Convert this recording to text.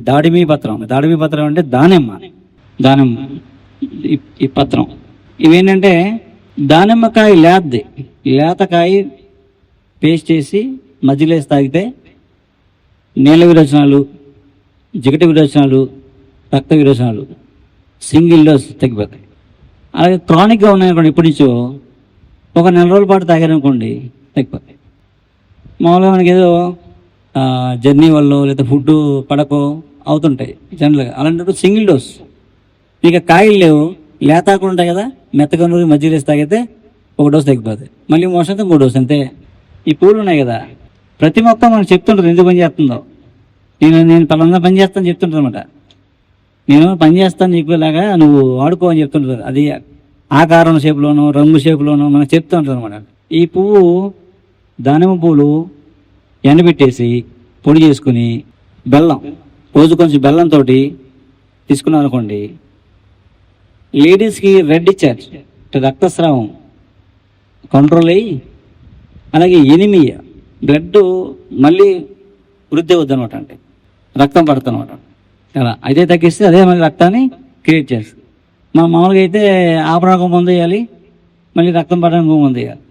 దాడిమి పత్రం. దాడిమి పత్రం అంటే దానిమ్మ. దానిమ్మ. ఈ- పత్రం. ఇవేంటంటే దానిమ్మకాయ లేతది లేతకాయ పేస్ట్ చేసి మజ్జిలేసి వేసి తాగితే నీళ్ళ విరోచనాలు జిగట విరోచనాలు రక్త విరోచనాలు సింగిల్ డోస్ తగ్గిపోతాయి. అలాగే క్రానిక్గా ఉన్నాయనుకోండి ఇప్పటి నుంచో ఒక నెల రోజుల పాటు తాగారనుకోండి తగ్గిపోతాయి. మామూలుగా మనకి ఏదో జర్నీ వల్ల లేదా ఫుడ్ పడకో అవుతుంటాయి జనరల్గా అలాంటప్పుడు సింగిల్ డోస్ ఇక కాయలు లేవు లేతాకుండా ఉంటాయి కదా మెత్తగా నూరి మజ్జిగ వేసి తాగితే ఒక డోస్ తగ్గిపోతుంది మళ్ళీ మోషన్ అయితే మూడు డోస్ అంతే. ఈ పూలు ఉన్నాయి కదా ప్రతి మొక్క మనకు చెప్తుంటారు ఎందుకు పని చేస్తుందో. నేను నేను పలానా పని చేస్తాను చెప్తుంటారు అనమాట నేను పని చేస్తాను చెప్పేలాగా నువ్వు వాడుకో అని చెప్తుంటారు అది ఆకారం షేప్లోను రంగు షేప్లోను మనకు చెప్తూ అనమాట ఈ పువ్వు దానిమ్మ పూలు ఎండబెట్టేసి పొడి చేసుకుని బెల్లం రోజు కొంచెం బెల్లంతో తీసుకున్నాం అనుకోండి లేడీస్కి రెడ్ ఇచ్చారు. రక్తస్రావం. కంట్రోల్ అయ్యి అలాగే ఎనిమియా. బ్లడ్ మళ్ళీ వృద్ధి అవుద్ది అనమాట అంటే. రక్తం పడుతుంది కదా అదే అయితే తగ్గిస్తే అదే మళ్ళీ రక్తాన్ని క్రియేట్ చేస్తుంది. మనం మామూలుగా అయితే ఆపడానికి ముందు వేయాలి మళ్ళీ రక్తం పడడానికి ముందు వేయాలి.